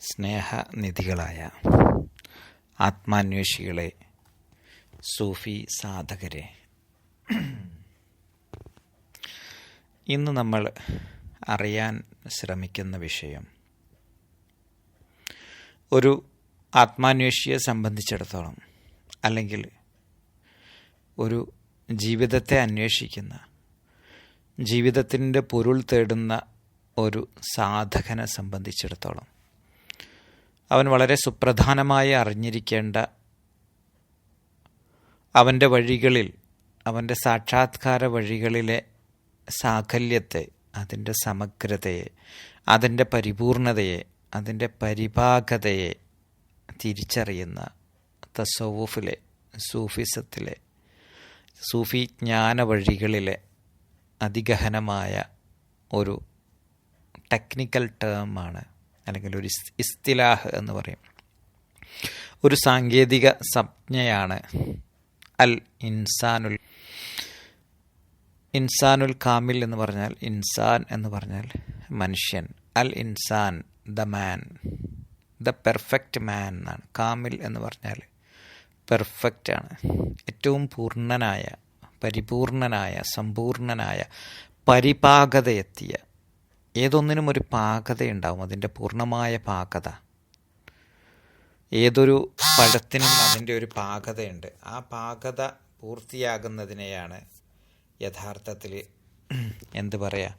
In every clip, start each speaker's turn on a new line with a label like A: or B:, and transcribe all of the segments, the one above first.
A: സ്നേഹനിധികളായ ആത്മാന്വേഷികളെ സൂഫി സാധകരെ. ഇന്ന് നമ്മൾ അറിയാൻ ശ്രമിക്കുന്ന വിഷയം ഒരു ആത്മാന്വേഷിയെ സംബന്ധിച്ചിടത്തോളം അല്ലെങ്കിൽ ഒരു ജീവിതത്തെ അന്വേഷിക്കുന്ന ജീവിതത്തിന്റെ പൊരുൾ തേടുന്ന ഒരു സാധകനെ സംബന്ധിച്ചിടത്തോളം അവൻ വളരെ സുപ്രധാനമായി അറിഞ്ഞിരിക്കേണ്ട അവന്റെ വഴികളിൽ അവന്റെ സാക്ഷാത്കാര വഴികളിലെ സാകല്യത്തെ അതിന്റെ സമഗ്രതയെ അതിന്റെ പരിപൂർണതയെ അതിന്റെ പരിപാകതയെ തിരിച്ചറിയുന്ന തസവൂഫിലെ സൂഫിസത്തിലെ സൂഫി ജ്ഞാന വഴികളിലെ അതിഗഹനമായ ഒരു ടെക്നിക്കൽ ടേമാണ് അല്ലെങ്കിൽ ഒരു ഇസ്തിലാഹ് എന്ന് പറയും. ഒരു സാങ്കേതിക സംജ്ഞയാണ് അൽ ഇൻസാനുൽ. ഇൻസാനുൽ കാമിൽ എന്ന് പറഞ്ഞാൽ ഇൻസാൻ എന്ന് പറഞ്ഞാൽ മനുഷ്യൻ. അൽ Insaan the man. The perfect man എന്നാണ്. കാമിൽ എന്ന് പറഞ്ഞാൽ പെർഫെക്റ്റ് ആണ്. ഏറ്റവും പൂർണനായ പരിപൂർണനായ സമ്പൂർണനായ പരിപാകതയെത്തിയ ഏതൊന്നിനും ഒരു പാകതയുണ്ടാവും. അതിന്റെ പൂർണമായ പാകത. ഏതൊരു പഴത്തിനും അതിന്റെ ഒരു പാകതയുണ്ട്. ആ പാകത പൂർത്തിയാകുന്നതിനെയാണ് യഥാർത്ഥത്തിൽ എന്ത് പറയുക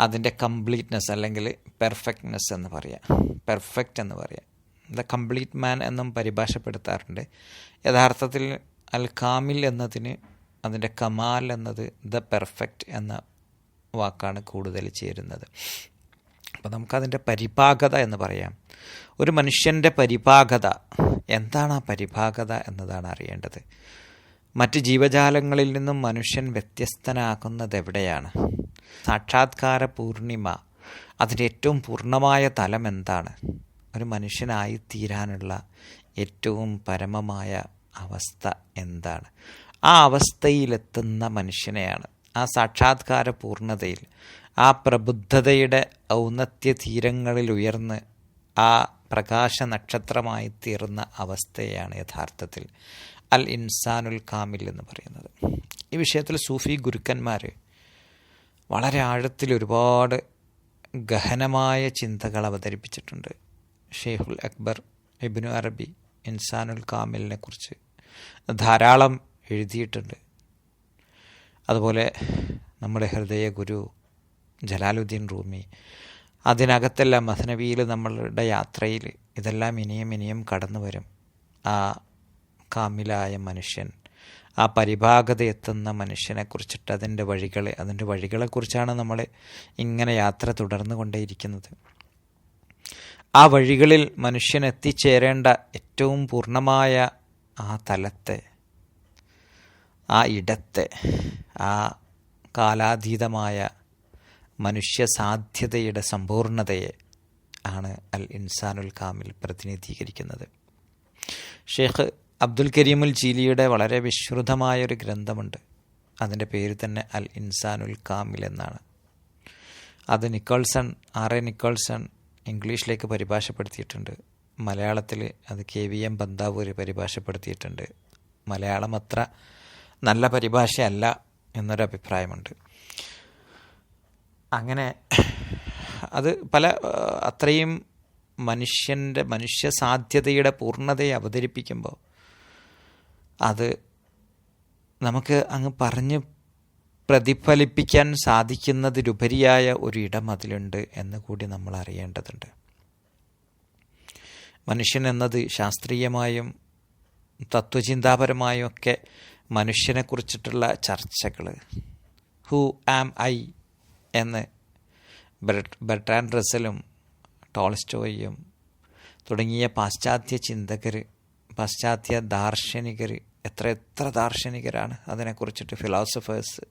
A: അതിന്റെ കംപ്ലീറ്റ്നെസ് അല്ലെങ്കിൽ പെർഫെക്റ്റ്നെസ് എന്ന് പറയാം. പെർഫെക്റ്റ് എന്ന് പറയാം. ദ കംപ്ലീറ്റ് മാൻ എന്നും പരിഭാഷപ്പെടുത്താറുണ്ട്. യഥാർത്ഥത്തിൽ അൽ കാമിൽ എന്നതിന് അതിന്റെ കമാൽ എന്നത് ദ പെർഫെക്റ്റ് എന്ന വാക്കാണ് കൂടുതൽ ചേരുന്നത്. അപ്പോൾ നമുക്കതിന്റെ പരിപാകത എന്ന് പറയാം. ഒരു മനുഷ്യന്റെ പരിപാകത എന്താണ് ആ പരിപാകത എന്നതാണ് അറിയേണ്ടത്. മറ്റ് ജീവജാലങ്ങളിൽ നിന്നും മനുഷ്യൻ വ്യത്യസ്തനാകുന്നത് എവിടെയാണ്? സാക്ഷാത്കാര പൂർണിമ അതിന്റെ ഏറ്റവും പൂർണമായ തലം എന്താണ്? ഒരു മനുഷ്യനായി തീരാനുള്ള ഏറ്റവും പരമമായ അവസ്ഥ എന്താണ്? ആ അവസ്ഥയിലെത്തുന്ന മനുഷ്യനെയാണ് ആ സാക്ഷാത്കാര പൂർണതയിൽ ആ പ്രബുദ്ധതയുടെ ഔന്നത്യ തീരങ്ങളിൽ ഉയർന്ന് ആ പ്രകാശ നക്ഷത്രമായി തീർന്ന അവസ്ഥയാണ് യഥാർത്ഥത്തിൽ അൽ ഇൻസാനുൽ കാമിൽ എന്ന് പറയുന്നത്. ഈ വിഷയത്തിൽ സൂഫി ഗുരുക്കന്മാർ വളരെ ആഴത്തിൽ ഒരുപാട് ഗഹനമായ ചിന്തകൾ അവതരിപ്പിച്ചിട്ടുണ്ട്. ഷെയ്ഖുൽ അക്ബർ ഇബിനു അറബി ഇൻസാനുൽ കാമിലിനെ കുറിച്ച് ധാരാളം എഴുതിയിട്ടുണ്ട്. അതുപോലെ നമ്മുടെ ഹൃദയ ഗുരു ജലാലുദ്ദീൻ റൂമി അതിനകത്തെല്ലാം മഥനവിയിൽ നമ്മളുടെ യാത്രയിൽ ഇതെല്ലാം ഇനിയും ഇനിയും കടന്നു വരും. ആ കാമിലായ മനുഷ്യൻ ആ പരിഭാഗത എത്തുന്ന മനുഷ്യനെക്കുറിച്ചിട്ട് അതിന്റെ വഴികളെ അതിന്റെ വഴികളെക്കുറിച്ചാണ് നമ്മൾ ഇങ്ങനെ യാത്ര തുടർന്നു കൊണ്ടേയിരിക്കുന്നത്. ആ വഴികളിൽ മനുഷ്യൻ എത്തിച്ചേരേണ്ട ഏറ്റവും പൂർണമായ ആ തലത്തെ ആ ഇടത്തെ ആ കാലാതീതമായ മനുഷ്യ സാധ്യതയുടെ സമ്പൂർണതയെ ആണ് അൽ ഇൻസാനുൽ കാമിൽ പ്രതിനിധീകരിക്കുന്നത്. ഷെയ്ഖ് അബ്ദുൽ കരീമുൽ ജീലിയുടെ വളരെ വിശ്രുതമായൊരു ഗ്രന്ഥമുണ്ട്. അതിന്റെ പേര് തന്നെ അൽ ഇൻസാനുൽ കാമിൽ എന്നാണ്. അത് നിക്കോൾസൺ ആർ എ നിക്കോൾസൺ ഇംഗ്ലീഷിലേക്ക് പരിഭാഷപ്പെടുത്തിയിട്ടുണ്ട്. മലയാളത്തിൽ അത് കെ വി എം ബന്ദാവൂര് പരിഭാഷപ്പെടുത്തിയിട്ടുണ്ട്. മലയാളം അത്ര നല്ല പരിഭാഷയല്ല എന്നൊരു അഭിപ്രായമുണ്ട് അങ്ങനെ അത് പല അത്രയും മനുഷ്യന്റെ മനുഷ്യ സാധ്യതയുടെ പൂർണതയെ അവതരിപ്പിക്കുമ്പോൾ അത് നമുക്ക് അങ്ങ് പറഞ്ഞ് പ്രതിഫലിപ്പിക്കാൻ സാധിക്കുന്നതിലുപരിയായ ഒരു ഇടം അതിലുണ്ട് എന്ന് കൂടി നമ്മൾ അറിയേണ്ടതുണ്ട്. മനുഷ്യൻ എന്നത് ശാസ്ത്രീയമായും തത്വചിന്താപരമായും ഒക്കെ മനുഷ്യനെക്കുറിച്ചിട്ടുള്ള ചർച്ചകൾ ഹു ആം ഐ എന്ന് ബെർട്രാൻ റസലും ടോൾസ്റ്റോയും തുടങ്ങിയ പാശ്ചാത്യ ചിന്തകർ പാശ്ചാത്യ ദാർശനികർ എത്ര എത്ര ദാർശനികരാണ് അതിനെക്കുറിച്ചിട്ട് ഫിലോസഫേഴ്സ്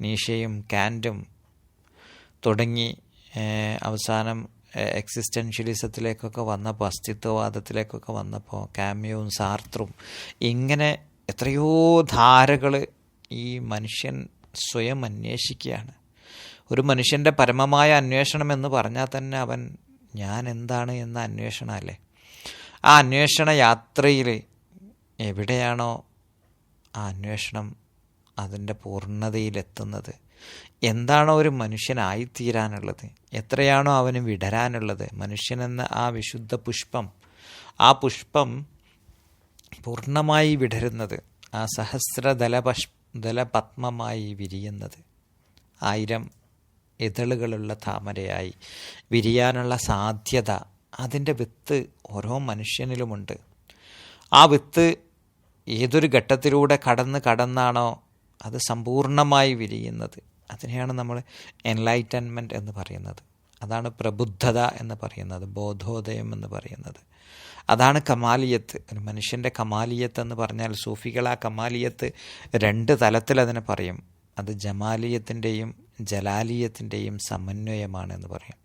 A: നീഷയും കാന്റും തുടങ്ങി അവസാനം എക്സിസ്റ്റൻഷ്യലിസത്തിലേക്കൊക്കെ വന്നപ്പോൾ അസ്തിത്വവാദത്തിലേക്കൊക്കെ വന്നപ്പോൾ കാമ്യവും സാർത്രും ഇങ്ങനെ എത്രയോ ധാരകൾ ഈ മനുഷ്യൻ സ്വയം അന്വേഷിക്കുകയാണ്. ഒരു മനുഷ്യന്റെ പരമമായ അന്വേഷണം എന്ന് പറഞ്ഞാൽ തന്നെ അവൻ ഞാൻ എന്താണ് എന്ന അന്വേഷണമല്ലേ ആ അന്വേഷണ യാത്രയിൽ എവിടെയാണോ ആ അന്വേഷണം അതിന്റെ പൂർണതയിലെത്തുന്നത് എന്താണോ ഒരു മനുഷ്യനായിത്തീരാനുള്ളത് എത്രയാണോ അവന് വിടരാനുള്ളത്. മനുഷ്യനെന്ന ആ വിശുദ്ധ പുഷ്പം ആ പുഷ്പം പൂർണമായി വിടരുന്നത്. ആ സഹസ്രദല പഷ് ദലപത്മമായി വിരിയുന്നത്. ആയിരം ഇതളുകളുള്ള താമരയായി വിരിയാനുള്ള സാധ്യത അതിന്റെ വിത്ത് ഓരോ മനുഷ്യനിലുമുണ്ട്. ആ വിത്ത് ഏതൊരു ഘട്ടത്തിലൂടെ കടന്ന് കടന്നാണോ അത് സമ്പൂർണമായി വിരിയുന്നത്. അതിനെയാണ് നമ്മൾ എൻലൈറ്റൻമെന്റ് എന്ന് പറയുന്നത്. അതാണ് പ്രബുദ്ധത എന്ന് പറയുന്നത് ബോധോദയം എന്ന് പറയുന്നത്. അതാണ് കമാലിയത്ത്. ഒരു മനുഷ്യന്റെ കമാലിയത്ത് എന്ന് പറഞ്ഞാൽ സൂഫികൾ ആ കമാലിയത്ത് രണ്ട് തലത്തിൽ അതിനെ പറയും. അത് ജമാലിയത്തിന്റെയും ജലാലിയത്തിന്റെയും സമന്വയമാണ് എന്ന് പറയും.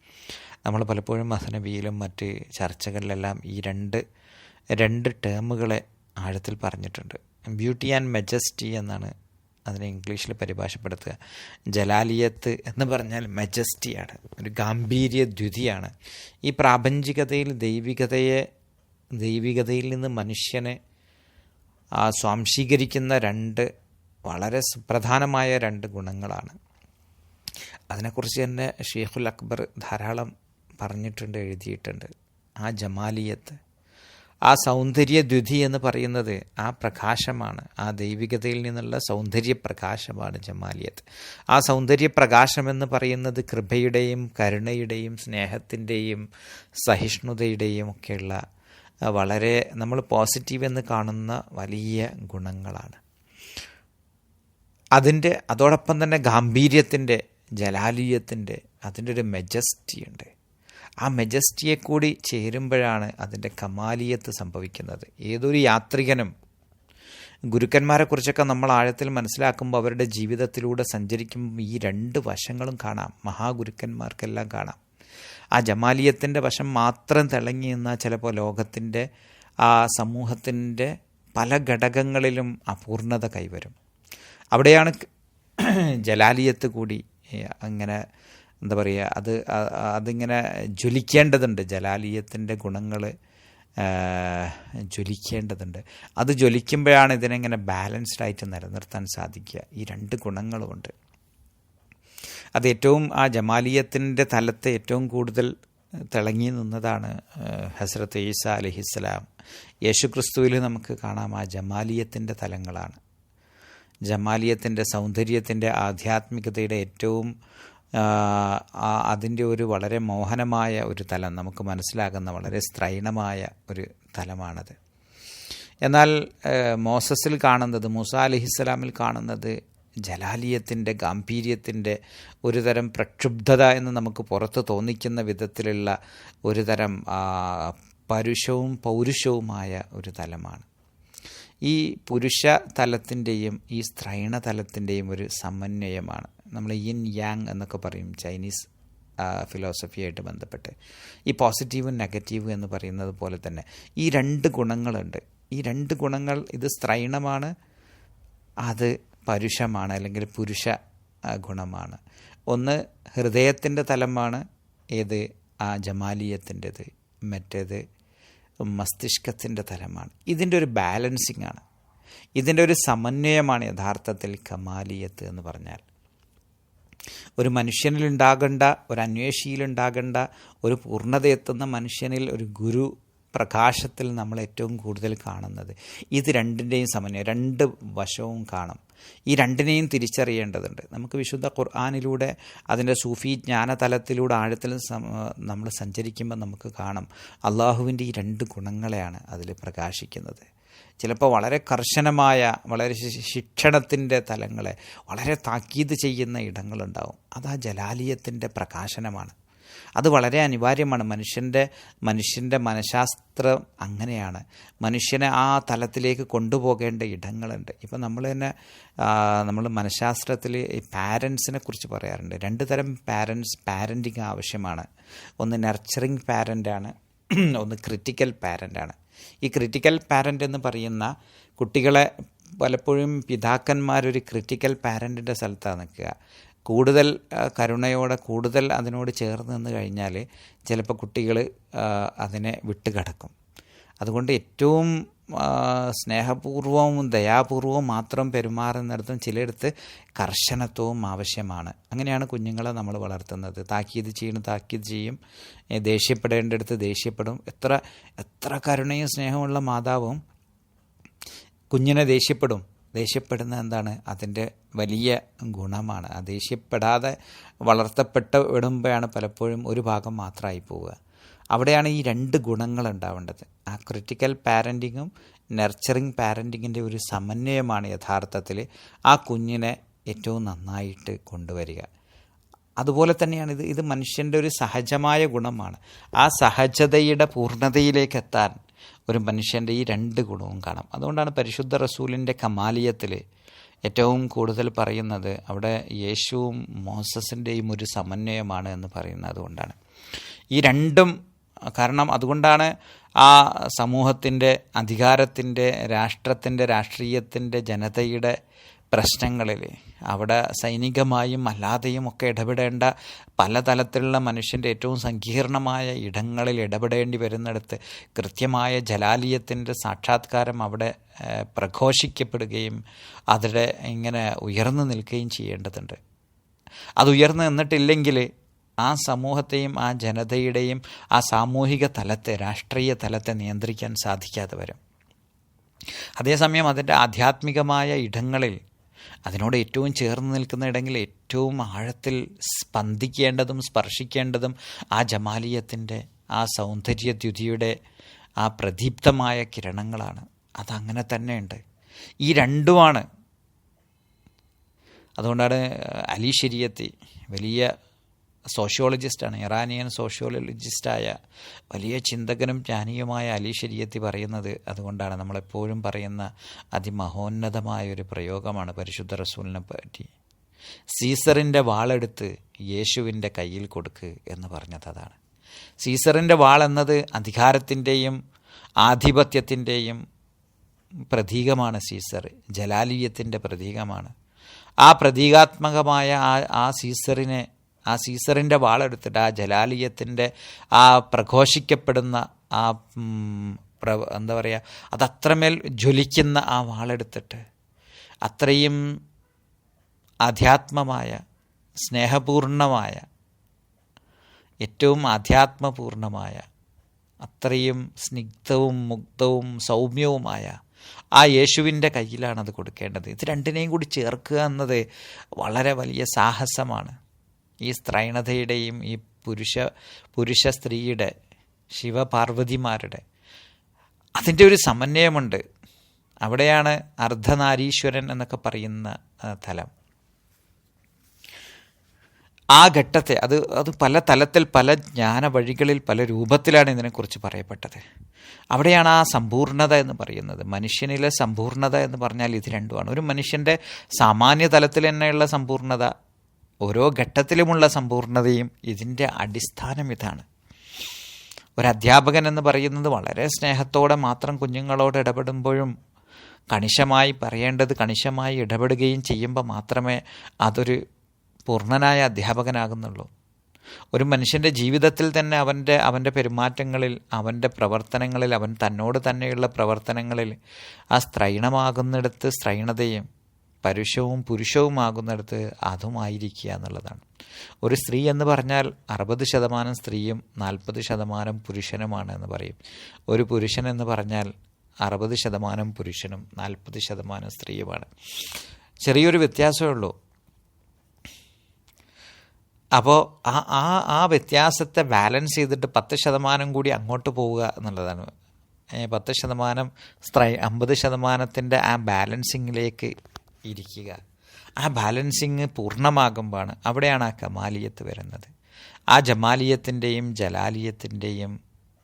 A: നമ്മൾ പലപ്പോഴും മസനബിയിലും മറ്റ് ചർച്ചകളിലെല്ലാം ഈ രണ്ട് രണ്ട് ടേമുകളെ ആഴത്തിൽ പറഞ്ഞിട്ടുണ്ട്. ബ്യൂട്ടി ആൻഡ് മെജസ്റ്റി എന്നാണ് അതിനെ ഇംഗ്ലീഷിൽ പരിഭാഷപ്പെടുത്തുക. ജലാലിയത്ത് എന്ന് പറഞ്ഞാൽ മെജസ്റ്റിയാണ് ഒരു ഗാംഭീര്യ ദ്യുതിയാണ്. ഈ പ്രാപഞ്ചികതയിൽ ദൈവികതയെ ദൈവികതയിൽ നിന്ന് മനുഷ്യനെ സ്വാംശീകരിക്കുന്ന രണ്ട് വളരെ പ്രധാനമായ രണ്ട് ഗുണങ്ങളാണ്. അതിനെക്കുറിച്ച് തന്നെ ഷെയ്ഖുൽ അക്ബർ ധാരാളം പറഞ്ഞിട്ടുണ്ട് എഴുതിയിട്ടുണ്ട്. ആ ജമാലിയത്ത് ആ സൗന്ദര്യ ദ്വിധി എന്ന് പറയുന്നത് ആ പ്രകാശമാണ്. ആ ദൈവികതയിൽ നിന്നുള്ള സൗന്ദര്യ പ്രകാശമാണ് ജമാലിയത്ത്. ആ സൗന്ദര്യ പ്രകാശം എന്ന് പറയുന്നത് കൃപയുടെയും കരുണയുടെയും സ്നേഹത്തിന്റെയും സഹിഷ്ണുതയുടെയും ഒക്കെയുള്ള വളരെ നമ്മൾ പോസിറ്റീവ് എന്ന് കാണുന്ന വലിയ ഗുണങ്ങളാണ്. അതിന്റെ അതോടൊപ്പം തന്നെ ഗാംഭീര്യത്തിന്റെ ജലാലീയത്തിന്റെ അതിന്റെ ഒരു മെജസ്റ്റി ഉണ്ട് ആ മെജസ്റ്റിയെ കൂടി ചേരുമ്പോഴാണ് അതിന്റെ കമാലിയത്ത് സംഭവിക്കുന്നത്. ഏതൊരു യാത്രികനും ഗുരുക്കന്മാരെക്കുറിച്ചൊക്കെ നമ്മൾ ആഴത്തിൽ മനസ്സിലാക്കുമ്പോൾ അവരുടെ ജീവിതത്തിലൂടെ സഞ്ചരിക്കുമ്പോൾ ഈ രണ്ട് വശങ്ങളും കാണാം. മഹാഗുരുക്കന്മാർക്കെല്ലാം കാണാം. ആ ജമാലിയത്തിന്റെ വശം മാത്രം തിളങ്ങി നിന്നാൽ ചിലപ്പോൾ ലോകത്തിന്റെ ആ സമൂഹത്തിന്റെ പല ഘടകങ്ങളിലും അപൂർണത കൈവരും. അവിടെയാണ് ജലാലിയത്ത് കൂടി അങ്ങനെ എന്താ പറയുക അത് അതിങ്ങനെ ജ്വലിക്കേണ്ടതുണ്ട്. ജലാലിയത്തിന്റെ ഗുണങ്ങൾ ജ്വലിക്കേണ്ടതുണ്ട്. അത് ജ്വലിക്കുമ്പോഴാണ് ഇതിനെങ്ങനെ ബാലൻസ്ഡ് ആയിട്ട് നിലനിർത്താൻ സാധിക്കുക. ഈ രണ്ട് ഗുണങ്ങളുമുണ്ട്. അത് ഏറ്റവും ആ ജമാലിയത്തിന്റെ തലത്തെ ഏറ്റവും കൂടുതൽ തിളങ്ങി നിന്നതാണ് ഹസ്രത്ത് ഈസ അലഹിസ്സലാം. യേശുക്രിസ്തുവിൽ നമുക്ക് കാണാം ആ ജമാലിയത്തിന്റെ തലങ്ങളാണ്. ജമാലിയത്തിന്റെ സൗന്ദര്യത്തിന്റെ ആധ്യാത്മികതയുടെ ഏറ്റവും അതിന്റെ ഒരു വളരെ മോഹനമായ ഒരു തലം നമുക്ക് മനസ്സിലാകുന്ന വളരെ സ്ത്രൈണമായ ഒരു തലമാണത്. എന്നാൽ മോസസിൽ കാണുന്നത് മൂസ അലിഹിസ്സലാമിൽ കാണുന്നത് ജലാലിയത്തിന്റെ ഗാംഭീര്യത്തിന്റെ ഒരുതരം പ്രക്ഷുബ്ധത എന്ന് നമുക്ക് പുറത്ത് തോന്നിക്കുന്ന വിധത്തിലുള്ള ഒരുതരം പരുഷവും പൗരുഷവുമായ ഒരു തലമാണ്. ഈ പുരുഷ തലത്തിന്റെയും ഈ സ്ത്രൈണ തലത്തിന്റെയും ഒരു സമന്വയമാണ്. നമ്മൾ യിൻ യാങ് എന്നൊക്കെ പറയും ചൈനീസ് ഫിലോസഫിയായിട്ട് ബന്ധപ്പെട്ട്. ഈ പോസിറ്റീവും നെഗറ്റീവും എന്ന് പറയുന്നത് പോലെ തന്നെ ഈ രണ്ട് ഗുണങ്ങളുണ്ട്. ഈ രണ്ട് ഗുണങ്ങൾ ഇത് സ്ത്രൈണമാണ് അത് പരുഷമാണ് അല്ലെങ്കിൽ പുരുഷ ഗുണമാണ്. ഒന്ന് ഹൃദയത്തിന്റെ തലമാണ് ഏത്? ആ ജമാലിയത്തിന്റെത്. മറ്റേത് മസ്തിഷ്കത്തിന്റെ തലമാണ്. ഇതിന്റെ ഒരു ബാലൻസിങ് ആണ് ഇതിന്റെ ഒരു സമന്വയമാണ് യഥാർത്ഥത്തിൽ കമാലിയത്ത് എന്ന് പറഞ്ഞാൽ. ഒരു മനുഷ്യനിൽ ഉണ്ടാകേണ്ട ഒരു അന്വേഷിയിലുണ്ടാകേണ്ട ഒരു പൂർണതയെത്തുന്ന മനുഷ്യനിൽ ഒരു ഗുരു പ്രകാശത്തിൽ നമ്മൾ ഏറ്റവും കൂടുതൽ കാണുന്നത്. ഇത് രണ്ടിന്റെയും സമന്വയം രണ്ട് വശവും കാണും. ഈ രണ്ടിനെയും തിരിച്ചറിയേണ്ടതുണ്ട്. നമുക്ക് വിശുദ്ധ ഖുർആാനിലൂടെ അതിന്റെ സൂഫി ജ്ഞാനതലത്തിലൂടെ ആഴത്തിൽ നമ്മൾ സഞ്ചരിക്കുമ്പോൾ നമുക്ക് കാണാം. അള്ളാഹുവിന്റെ ഈ രണ്ട് ഗുണങ്ങളെയാണ് അതിൽ പ്രകാശിക്കുന്നത്. ചിലപ്പോൾ വളരെ കർശനമായ വളരെ ശിക്ഷണത്തിന്റെ തലങ്ങളെ വളരെ താക്കീത് ചെയ്യുന്ന ഇടങ്ങളുണ്ടാവും. അത് ആ ജലാലിയത്തിന്റെ പ്രകാശനമാണ്. അത് വളരെ അനിവാര്യമാണ്. മനുഷ്യന്റെ മനുഷ്യന്റെ മനഃശാസ്ത്രം അങ്ങനെയാണ്. മനുഷ്യനെ ആ തലത്തിലേക്ക് കൊണ്ടുപോകേണ്ട ഇടങ്ങളുണ്ട്. ഇപ്പം നമ്മൾ തന്നെ നമ്മൾ മനഃശാസ്ത്രത്തിൽ ഈ പാരൻസിനെ കുറിച്ച് പറയാറുണ്ട്. രണ്ട് തരം പാരൻസ് പാരന്റിങ് ആവശ്യമാണ്. ഒന്ന് നർച്ചറിങ് പാരന്റാണ് ഒന്ന് ക്രിറ്റിക്കൽ പാരന്റാണ് ഈ ക്രിറ്റിക്കൽ പാരന്റ് എന്ന് പറയുന്ന കുട്ടികളെ പലപ്പോഴും പിതാക്കന്മാരൊരു ക്രിറ്റിക്കൽ പാരന്റിന്റെ സ്ഥലത്താണ് നിൽക്കുക. കൂടുതൽ കരുണയോടെ കൂടുതൽ അതിനോട് ചേർന്ന് നിന്ന് കഴിഞ്ഞാൽ ചിലപ്പോൾ കുട്ടികൾ അതിനെ വിട്ടുകിടക്കും. അതുകൊണ്ട് ഏറ്റവും സ്നേഹപൂർവവും ദയാപൂർവവും മാത്രം പെരുമാറുന്നിടത്തും ചിലയിടത്ത് കർശനത്വവും ആവശ്യമാണ്. അങ്ങനെയാണ് കുഞ്ഞുങ്ങളെ നമ്മൾ വളർത്തുന്നത്. താക്കീത് ചെയ്യണം താക്കീത് ചെയ്യും. ദേഷ്യപ്പെടേണ്ടടുത്ത് ദേഷ്യപ്പെടും. എത്ര എത്ര കരുണയും സ്നേഹമുള്ള മാതാവും കുഞ്ഞിനെ ദേഷ്യപ്പെടും. ദേഷ്യപ്പെടുന്ന എന്താണ്? അതിന്റെ വലിയ ഗുണമാണ്. ആ ദേഷ്യപ്പെടാതെ വളർത്തപ്പെട്ട വിടുമ്പോഴാണ് പലപ്പോഴും ഒരു ഭാഗം മാത്രമായി പോവുക. അവിടെയാണ് ഈ രണ്ട് ഗുണങ്ങൾ ഉണ്ടാവേണ്ടത് ആ ക്രിറ്റിക്കൽ പാരന്റിങ്ങും നർച്ചറിങ് പാരന്റിങ്ങിന്റെ ഒരു സമന്വയമാണ് യഥാർത്ഥത്തിൽ ആ കുഞ്ഞിനെ ഏറ്റവും നന്നായിട്ട് കൊണ്ടുവരിക. അതുപോലെ തന്നെയാണ് ഇത് ഇത് മനുഷ്യന്റെ ഒരു സഹജമായ ഗുണമാണ്. ആ സഹജതയുടെ പൂർണതയിലേക്ക് എത്താൻ ഒരു മനുഷ്യന്റെ ഈ രണ്ട് ഗുണവും കാണാം. അതുകൊണ്ടാണ് പരിശുദ്ധ റസൂലിന്റെ കമാലിയത്തിൽ ഏറ്റവും കൂടുതൽ പറയുന്നത് അവിടെ യേശുവും മോസസിന്റെയും ഒരു സമന്വയമാണ് എന്ന് പറയുന്നത് അതുകൊണ്ടാണ് ഈ രണ്ടും കാരണം അതുകൊണ്ടാണ് ആ സമൂഹത്തിന്റെ അധികാരത്തിന്റെ രാഷ്ട്രത്തിന്റെ രാഷ്ട്രീയത്തിന്റെ ജനതയുടെ പ്രശ്നങ്ങളിൽ അവിടെ സൈനികമായും അല്ലാതെയും ഒക്കെ ഇടപെടേണ്ട പലതലത്തിലുള്ള മനുഷ്യന്റെ ഏറ്റവും സങ്കീർണമായ ഇടങ്ങളിൽ ഇടപെടേണ്ടി വരുന്നിടത്ത് കൃത്യമായ ജലാലയത്തിന്റെ സാക്ഷാത്കാരം അവിടെ പ്രഘോഷിക്കപ്പെടുകയും അതിടെ ഇങ്ങനെ ഉയർന്നു നിൽക്കുകയും ചെയ്യേണ്ടതുണ്ട്. അത് ഉയർന്നു നിന്നിട്ടില്ലെങ്കിൽ ആ സമൂഹത്തെയും ആ ജനതയുടെയും ആ സാമൂഹിക തലത്തെ രാഷ്ട്രീയ തലത്തെ നിയന്ത്രിക്കാൻ സാധിക്കാതെ വരും. അതേസമയം അതിന്റെ ആധ്യാത്മികമായ ഇടങ്ങളിൽ അതിനോട് ഏറ്റവും ചേർന്ന് നിൽക്കുന്ന ഇടങ്ങളിൽ ഏറ്റവും ആഴത്തിൽ സ്പന്ദിക്കേണ്ടതും സ്പർശിക്കേണ്ടതും ആ ജമാലിയത്തിന്റെ ആ സൗന്ദര്യദ്യുതിയുടെ ആ പ്രദീപ്തമായ കിരണങ്ങളാണ്. അതങ്ങനെ തന്നെയുണ്ട്. ഈ രണ്ടുമാണ്. അതുകൊണ്ടാണ് അലി ശരിയത്തി വലിയ സോഷ്യോളജിസ്റ്റാണ്. ഇറാനിയൻ സോഷ്യോളജിസ്റ്റായ വലിയ ചിന്തകനും ജ്ഞാനിയുമായ അലി ശരിയത്തി പറയുന്നത് അതുകൊണ്ടാണ് നമ്മളെപ്പോഴും പറയുന്ന അതിമഹോന്നതമായ ഒരു പ്രയോഗമാണ് പരിശുദ്ധ റസൂലിനെ പറ്റി. സീസറിന്റെ വാളെടുത്ത് യേശുവിന്റെ കയ്യിൽ കൊടുക്ക് എന്ന് പറഞ്ഞത് അതാണ്. സീസറിന്റെ വാളെന്നത് അധികാരത്തിന്റെയും ആധിപത്യത്തിന്റെയും പ്രതീകമാണ് സീസർ ജലാലീയത്തിന്റെ പ്രതീകമാണ്. ആ പ്രതീകാത്മകമായ ആ ആ സീസറിനെ ആ സീസറിന്റെ വാളെടുത്തിട്ട് ആ ജലാലിയത്തിന്റെ ആ പ്രഘോഷിക്കപ്പെടുന്ന ആ എന്താ പറയുക അതത്രമേൽ ജ്വലിക്കുന്ന ആ വാളെടുത്തിട്ട് അത്രയും ആധ്യാത്മമായ സ്നേഹപൂർണമായ ഏറ്റവും ആധ്യാത്മപൂർണമായ അത്രയും സ്നിഗ്ധവും മുഗ്ധവും സൗമ്യവുമായ ആ യേശുവിന്റെ കയ്യിലാണ് അത് കൊടുക്കേണ്ടത്. ഇത് രണ്ടിനെയും കൂടി ചേർക്കുക എന്നത് വളരെ വലിയ സാഹസമാണ്. ഈ സ്ത്രൈണതയുടെയും ഈ പുരുഷ പുരുഷ സ്ത്രീയുടെ ശിവപാർവതിമാരുടെ അതിന്റെ ഒരു സമന്വയമുണ്ട്. അവിടെയാണ് അർദ്ധനാരീശ്വരൻ എന്നൊക്കെ പറയുന്ന തലം. ആ ഘട്ടത്തെ അത് അത് പല തലത്തിൽ പല ജ്ഞാന വഴികളിൽ പല രൂപത്തിലാണ് ഇതിനെക്കുറിച്ച് പറയപ്പെട്ടത്. അവിടെയാണ് ആ സമ്പൂർണത എന്ന് പറയുന്നത്. മനുഷ്യനിലെ സമ്പൂർണത എന്ന് പറഞ്ഞാൽ ഇത് രണ്ടുമാണ്. ഒരു മനുഷ്യന്റെ സാമാന്യ തലത്തിൽ തന്നെയുള്ള സമ്പൂർണത ഓരോ ഘട്ടത്തിലുമുള്ള സമ്പൂർണതയും ഇതിന്റെ അടിസ്ഥാനം ഇതാണ്. ഒരു അധ്യാപകൻ എന്ന് പറയുന്നത് വളരെ സ്നേഹത്തോടെ മാത്രം കുഞ്ഞുങ്ങളോട് ഇടപെടുമ്പോഴും കണിശമായി പറയേണ്ടത് കണിശമായി ഇടപെടുകയും ചെയ്യുമ്പോൾ മാത്രമേ അതൊരു പൂർണനായ അധ്യാപകനാകുന്നുള്ളൂ. ഒരു മനുഷ്യന്റെ ജീവിതത്തിൽ തന്നെ അവന്റെ അവന്റെ പെരുമാറ്റങ്ങളിൽ അവന്റെ പ്രവർത്തനങ്ങളിൽ അവൻ തന്നോട് തന്നെയുള്ള പ്രവർത്തനങ്ങളിൽ ആ സ്ത്രൈണമാകുന്നിടത്ത് സ്ത്രൈണതയും പരുഷവും പുരുഷവുമാകുന്നിടത്ത് അതുമായിരിക്കുക എന്നുള്ളതാണ്. ഒരു സ്ത്രീ എന്ന് പറഞ്ഞാൽ അറുപത് ശതമാനം സ്ത്രീയും നാൽപ്പത് ശതമാനം പുരുഷനുമാണ് എന്ന് പറയും. ഒരു പുരുഷൻ എന്ന് പറഞ്ഞാൽ അറുപത് ശതമാനം പുരുഷനും നാൽപ്പത് ശതമാനം സ്ത്രീയുമാണ്. ചെറിയൊരു വ്യത്യാസമേ ഉള്ളൂ. അപ്പോൾ ആ ആ ആ വ്യത്യാസത്തെ ബാലൻസ് ചെയ്തിട്ട് പത്ത് ശതമാനം കൂടി അങ്ങോട്ട് പോവുക എന്നുള്ളതാണ്. പത്ത് ശതമാനം സ്ത്രൈ അമ്പത് ശതമാനത്തിന്റെ ആ ബാലൻസിങ്ങിലേക്ക് ഇരിക്കുക. ആ ബാലൻസിങ് പൂർണമാകുമ്പോഴാണ് അവിടെയാണ് ആ കമാലിയത്ത് വരുന്നത്. ആ ജമാലിയത്തിന്റെയും ജലാലിയത്തിന്റെയും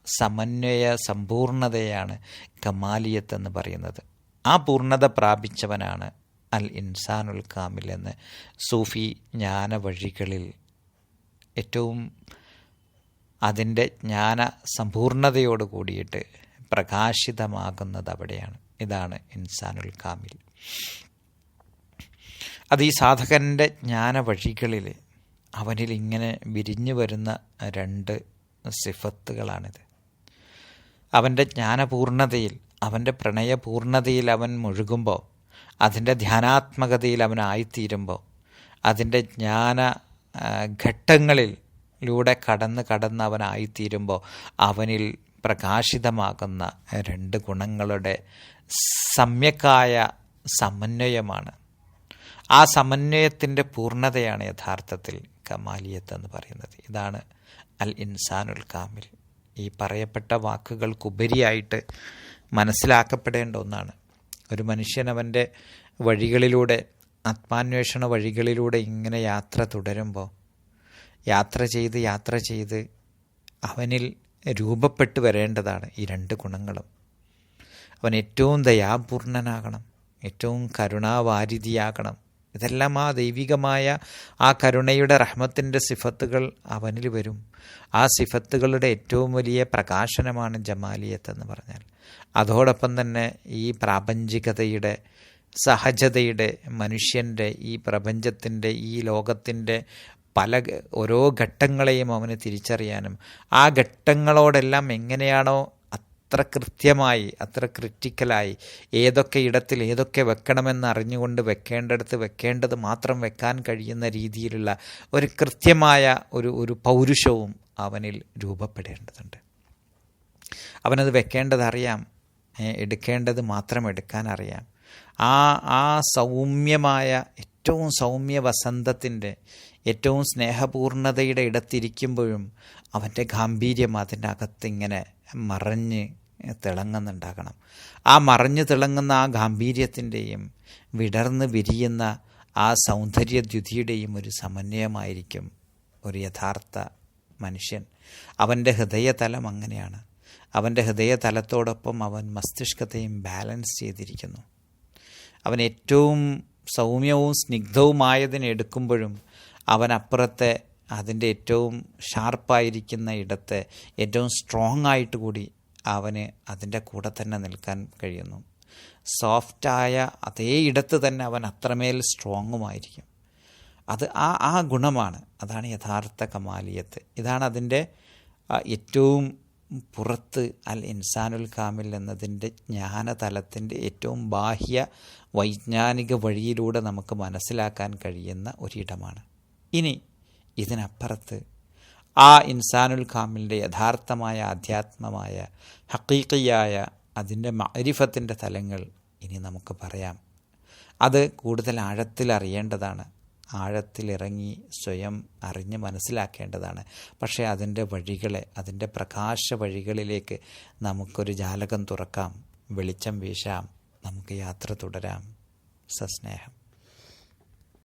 A: സമന്വയ സമ്പൂർണതയാണ് കമാലിയത്ത് എന്ന് പറയുന്നത്. ആ പൂർണത പ്രാപിച്ചവനാണ് അൽ ഇൻസാനുൽ കാമിൽ എന്ന് സൂഫി ജ്ഞാന വഴികളിൽ ഏറ്റവും അതിന്റെ ജ്ഞാന സമ്പൂർണതയോട് കൂടിയിട്ട് പ്രകാശിതമാകുന്നത് അവിടെയാണ്. ഇതാണ് ഇൻസാനുൽ കാമിൽ. അത് ഈ സാധകന്റെ ജ്ഞാന വഴികളിൽ അവനിൽ ഇങ്ങനെ വിരിഞ്ഞു വരുന്ന രണ്ട് സിഫത്തുകളാണിത്. അവന്റെ ജ്ഞാനപൂർണതയിൽ അവന്റെ പ്രണയപൂർണതയിൽ അവൻ മുഴുകുമ്പോൾ അതിന്റെ ധ്യാനാത്മകതയിൽ അവനായിത്തീരുമ്പോൾ അതിന്റെ ജ്ഞാന ഘട്ടങ്ങളിലൂടെ കടന്ന് കടന്ന് അവനായിത്തീരുമ്പോൾ അവനിൽ പ്രകാശിതമാകുന്ന രണ്ട് ഗുണങ്ങളുടെ സമ്യക്കായ സമന്വയമാണ്. ആ സമന്വയത്തിന്റെ പൂർണതയാണ് യഥാർത്ഥത്തിൽ കമാലിയത്ത് എന്ന് പറയുന്നത്. ഇതാണ് അൽ ഇൻസാനുൽ കാമിൽ. ഈ പറയപ്പെട്ട വാക്കുകൾക്കുപരിയായിട്ട് മനസ്സിലാക്കപ്പെടേണ്ട ഒന്നാണ്. ഒരു മനുഷ്യൻ അവന്റെ വഴികളിലൂടെ ആത്മാന്വേഷണ വഴികളിലൂടെ ഇങ്ങനെ യാത്ര തുടരുമ്പോൾ യാത്ര ചെയ്ത് യാത്ര ചെയ്ത് അവനിൽ രൂപപ്പെട്ടു വരേണ്ടതാണ് ഈ രണ്ട് ഗുണങ്ങളും. അവൻ ഏറ്റവും ദയാപൂർണനാകണം ഏറ്റവും കരുണാവാരിധിയാകണം ഇതെല്ലാം ആ ദൈവികമായ ആ കരുണയുടെ റഹ്മത്തിന്റെ സിഫത്തുകൾ അവനിൽ വരും. ആ സിഫത്തുകളുടെ ഏറ്റവും വലിയ പ്രകാശനമാണ് ജമാലിയത്ത് എന്ന് പറഞ്ഞാൽ. അതോടൊപ്പം തന്നെ ഈ പ്രാപഞ്ചികതയുടെ സഹജതയുടെ മനുഷ്യന്റെ ഈ പ്രപഞ്ചത്തിന്റെ ഈ ലോകത്തിന്റെ പല ഓരോ ഘട്ടങ്ങളെയും അവന് തിരിച്ചറിയാനും ആ ഘട്ടങ്ങളോടെല്ലാം എങ്ങനെയാണോ അത്ര കൃത്യമായി അത്ര ക്രിറ്റിക്കലായി ഏതൊക്കെ ഇടത്തിൽ ഏതൊക്കെ വെക്കണമെന്ന് അറിഞ്ഞുകൊണ്ട് വെക്കേണ്ടടുത്ത് വെക്കേണ്ടത് മാത്രം വെക്കാൻ കഴിയുന്ന രീതിയിലുള്ള ഒരു കൃത്യമായ ഒരു ഒരു പൗരുഷവും അവനിൽ രൂപപ്പെടേണ്ടതുണ്ട്. അവനത് വെക്കേണ്ടതറിയാം എടുക്കേണ്ടത് മാത്രം എടുക്കാൻ അറിയാം. ആ ആ സൗമ്യമായ ഏറ്റവും സൗമ്യ വസന്തത്തിന്റെ ഏറ്റവും സ്നേഹപൂർണതയുടെ ഇടത്തിരിക്കുമ്പോഴും അവന്റെ ഗാംഭീര്യം അതിന്റെ അകത്തിങ്ങനെ മറഞ്ഞ് തിളങ്ങുന്നുണ്ടാകണം. ആ മറഞ്ഞു തിളങ്ങുന്ന ആ ഗാംഭീര്യത്തിന്റെയും വിടർന്ന് വിരിയുന്ന ആ സൗന്ദര്യദ്യുതിയുടെയും ഒരു സമന്വയമായിരിക്കും ഒരു യഥാർത്ഥ മനുഷ്യൻ. അവന്റെ ഹൃദയതലം അങ്ങനെയാണ്. അവന്റെ ഹൃദയതലത്തോടൊപ്പം അവൻ മസ്തിഷ്കത്തെയും ബാലൻസ് ചെയ്തിരിക്കുന്നു. അവൻ ഏറ്റവും സൗമ്യവും സ്നിഗ്ധവുമായതിനെ എടുക്കുമ്പോഴും അവൻ അപ്പുറത്തെ അതിന്റെ ഏറ്റവും ഷാർപ്പായിരിക്കുന്ന ഇടത്തെ ഏറ്റവും സ്ട്രോങ് ആയിട്ട് കൂടി അവന് അതിന്റെ കൂടെ തന്നെ നിൽക്കാൻ കഴിയുന്നു. സോഫ്റ്റായ അതേ ഇടത്ത് തന്നെ അവൻ അത്രമേൽ സ്ട്രോങ്ങുമായിരിക്കും അത് ആ ആ ഗുണമാണ്. അതാണ് യഥാർത്ഥ കമാലിയത്ത്. ഇതാണ് അതിന്റെ ഏറ്റവും പുറത്ത് അൽ ഇൻസാനുൽ കാമിൽ എന്നതിന്റെ ജ്ഞാനതലത്തിന്റെ ഏറ്റവും ബാഹ്യ വൈജ്ഞാനിക വഴിയിലൂടെ നമുക്ക് മനസ്സിലാക്കാൻ കഴിയുന്ന ഒരിടമാണ്. ഇനി ഇതിനപ്പുറത്ത് ആ ഇൻസാനുൽ ഖാമിലിന്റെ യഥാർത്ഥമായ ആധ്യാത്മമായ ഹക്കീക്കിയായ അതിന്റെ മരിഫത്തിന്റെ തലങ്ങൾ ഇനി നമുക്ക് പറയാം. അത് കൂടുതൽ ആഴത്തിൽ അറിയേണ്ടതാണ്. ആഴത്തിലിറങ്ങി സ്വയം അറിഞ്ഞ് മനസ്സിലാക്കേണ്ടതാണ്. പക്ഷേ അതിന്റെ വഴികളെ അതിന്റെ പ്രകാശ വഴികളിലേക്ക് നമുക്കൊരു ജാലകം തുറക്കാം വെളിച്ചം വീശാം നമുക്ക് യാത്ര തുടരാം. സസ്നേഹം.